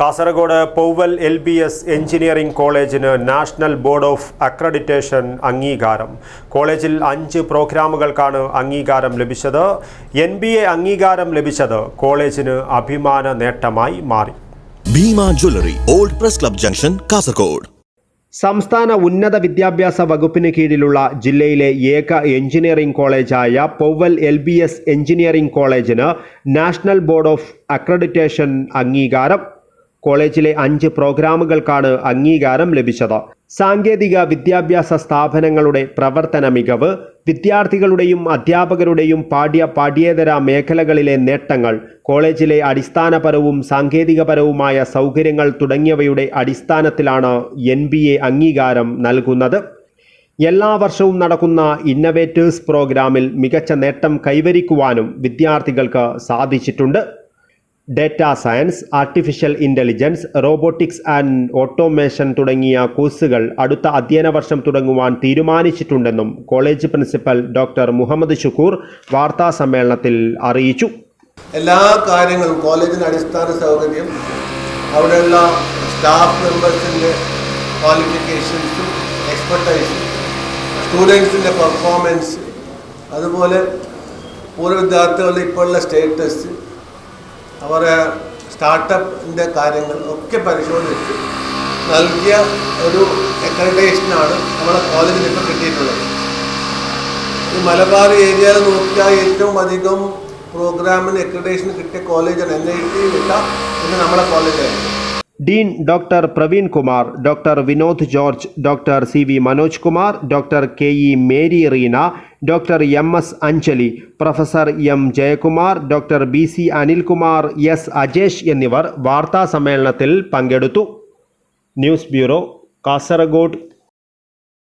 Kasaragod Povval L B S engineering കോളേജിന് national board of accreditation അംഗീകാരം. കോളേജിൽ അഞ്ച് പ്രോഗ്രാമുകൾക്കാണ് അംഗീകാരം ലഭിച്ചത്. എൻ ബി എ അംഗീകാരം ലഭിച്ചത് കോളേജിന് അഭിമാന നേട്ടമായി മാറി. Bhima jewellery old press club junction Kasaragod. സംസ്ഥാന ഉന്നത വിദ്യാഭ്യാസ വകുപ്പിന് കീഴിലുള്ള ജില്ലയിലെ ഏക engineering കോളേജായ Povval L B S engineering കോളേജിന് നാഷണൽ ബോർഡ് ഓഫ് അക്രഡിറ്റേഷൻ അംഗീകാരം. കോളേജിലെ അഞ്ച് പ്രോഗ്രാമുകൾക്കാണ് അംഗീകാരം ലഭിച്ചത്. സാങ്കേതിക വിദ്യാഭ്യാസ സ്ഥാപനങ്ങളുടെ പ്രവർത്തന മികവ് വിദ്യാർത്ഥികളുടെയും അധ്യാപകരുടെയും പാഠ്യ പാഠ്യേതര മേഖലകളിലെ നേട്ടങ്ങൾ കോളേജിലെ അടിസ്ഥാനപരവും സാങ്കേതികപരവുമായ സൗകര്യങ്ങൾ തുടങ്ങിയവയുടെ അടിസ്ഥാനത്തിലാണ് എൻ അംഗീകാരം നൽകുന്നത്. എല്ലാ വർഷവും നടക്കുന്ന ഇന്നവേറ്റേഴ്സ് പ്രോഗ്രാമിൽ മികച്ച നേട്ടം കൈവരിക്കുവാനും വിദ്യാർത്ഥികൾക്ക് സാധിച്ചിട്ടുണ്ട്. Data science artificial intelligence robotics and automation തുടങ്ങിയ കോഴ്സുകൾ അടുത്ത അധ്യയന വർഷം തുടങ്ങുവാൻ തീരുമാനിച്ചിട്ടുണ്ടെന്നും college principal doctor Muhammad Shukoor വാർത്താ സമ്മേളനത്തിൽ അറിയിച്ചു. എല്ലാ കാര്യങ്ങളും കോളേജിന്റെ അടിസ്ഥാന സൗകര്യം അവിടെയുള്ള സ്റ്റാഫ് മെമ്പേഴ്സിന്റെ ക്വാളിഫിക്കേഷൻസും എക്സ്പെർട്ടൈസും സ്റ്റുഡൻസിന്റെ പെർഫോമൻസ് അതുപോലെ പൂർവ വിദ്യാർത്ഥികളുടെ ഇപ്പോഴുള്ള സ്റ്റേറ്റസ് അവരെ സ്റ്റാർട്ടപ്പിന്റെ കാര്യങ്ങൾ ഒക്കെ പരിശോധിച്ച് നൽകിയ ഒരു അക്രഡേഷനാണ് നമ്മുടെ കോളേജിൽ ഇപ്പോൾ കിട്ടിയിട്ടുള്ളത്. ഈ മലബാർ ഏരിയയിൽ നോക്കിയാൽ ഏറ്റവും അധികം പ്രോഗ്രാമിന് അക്രഡേഷൻ കിട്ടിയ കോളേജാണ് എൻ ഐ ടി വിട്ട പിന്നെ നമ്മുടെ കോളേജായിരുന്നു dean doctor Praveen Kumar doctor Vinod George doctor C V Manoj Kumar doctor K E Mary Reena doctor M S Anjali professor M Jayakumar doctor B C Anilkumar S Ajesh എന്നിവർ വാർത്താ സമ്മേളനത്തിൽ പങ്കെടുത്തു. News bureau Kasaragod.